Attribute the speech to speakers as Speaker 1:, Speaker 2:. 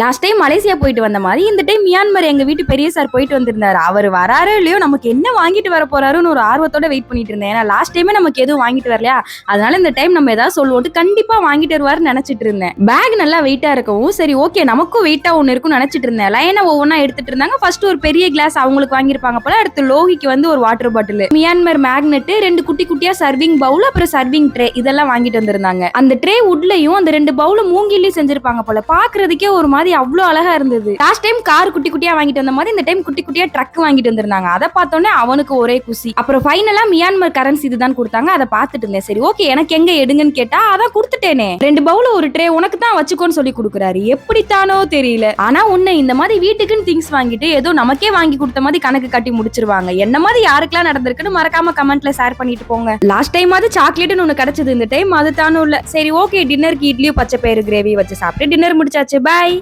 Speaker 1: Last time Malaysia போயிட்டு வந்த மாதிரி இந்த டைம் மியான்மர் எங்க வீட்டு பெரிய சார் போயிட்டு வந்திருந்தாரு. அவர் வராரோ இல்லையோ நமக்கு என்ன வாங்கிட்டு வர போறாருன்னு ஒரு ஆர்வத்தோட வெயிட் பண்ணிட்டு இருந்தேன். ஏன்னா லாஸ்ட் டைமே நமக்கு எதுவும் வாங்கிட்டு வரலையா? அதனால இந்த டைம் நம்ம ஏதாவது சொல்லுவோம் கண்டிப்பா வாங்கிட்டு வருவாருன்னு நினைச்சிட்டு இருந்தேன். பேக் நல்லா வெயிட்டா இருக்கவும் சரி ஓகே நமக்கும் வெயிட்டா ஒன்னு இருக்கும்னு நினைச்சிட்டு இருந்தேன். லைனா ஒவ்வொன்றா எடுத்துட்டு இருந்தாங்க. ஃபர்ஸ்ட் ஒரு பெரிய கிளாஸ் அவங்களுக்கு வாங்கியிருப்பாங்க போல அடுத்து லோகிக்கு வந்து ஒரு வாட்டர் பாட்டில் மியான்மர் மேக்னெட் ரெண்டு குட்டி குட்டியா சர்விங் பவுல் அப்புறம் சர்விங் ட்ரே இதெல்லாம் வாங்கிட்டு வந்திருந்தாங்க. அந்த ட்ரே உட்லயும் அந்த ரெண்டு பவுல மூங்கிலையும் செஞ்சிருப்பாங்க போல. பாக்குறதுக்கே ஒரு மாதிரி அவ்வளோ அழகா இருந்தது. லாஸ்ட் டைம் கார் குட்டி குட்டியா வாங்கிட்டு வந்த மாதிரி இந்த டைம் குட்டி குட்டியா ட்ரக் வாங்கிட்டு வந்திருந்தாங்க. அதை பார்த்தோன்னே அவனுக்கு ஒரே குசி. அப்புறம் ஃபைனலா மியான்மர் கரன்சி இதுதான் கொடுத்தாங்க. அதை பார்த்துட்டு இருந்தேன். சரி ஓகே எனக்கு எங்க எடுங்கன்னு கேட்டா அதான் கொடுத்துட்டேனே. ரெண்டு பவுல ஒரு ட்ரே உனக்கு தான் வச்சுக்கோன்னு சொல்லி கொடுக்குறாரு. எப்படித்தானோ தெரியல. ஆனா உன்னை இந்த மாதிரி வீட்டுக்குன்னு திங்ஸ் வாங்கிட்டு ஏதோ நமக்கே வாங்கி கொடுத்த மாதிரி கணக்கு கட்டி முடிச்சிருவாங்க. என்ன மாதிரி யாருக்கெல்லாம் நடந்திருக்குன்னு மறக்காம கமெண்ட்ல ஷேர் பண்ணிட்டு போங்க. லாஸ்ட் டைம் அது சாக்லேட்னு ஒன்று கிடைச்சது. இந்த டைம் அது தானும் இல்ல. சரி ஓகே டின்னருக்கு இட்லியும் பச்சை பயிறு கிரேவி வச்சு சாப்பிட்டு டின்னர் முடிச்சாச்சு. பாய்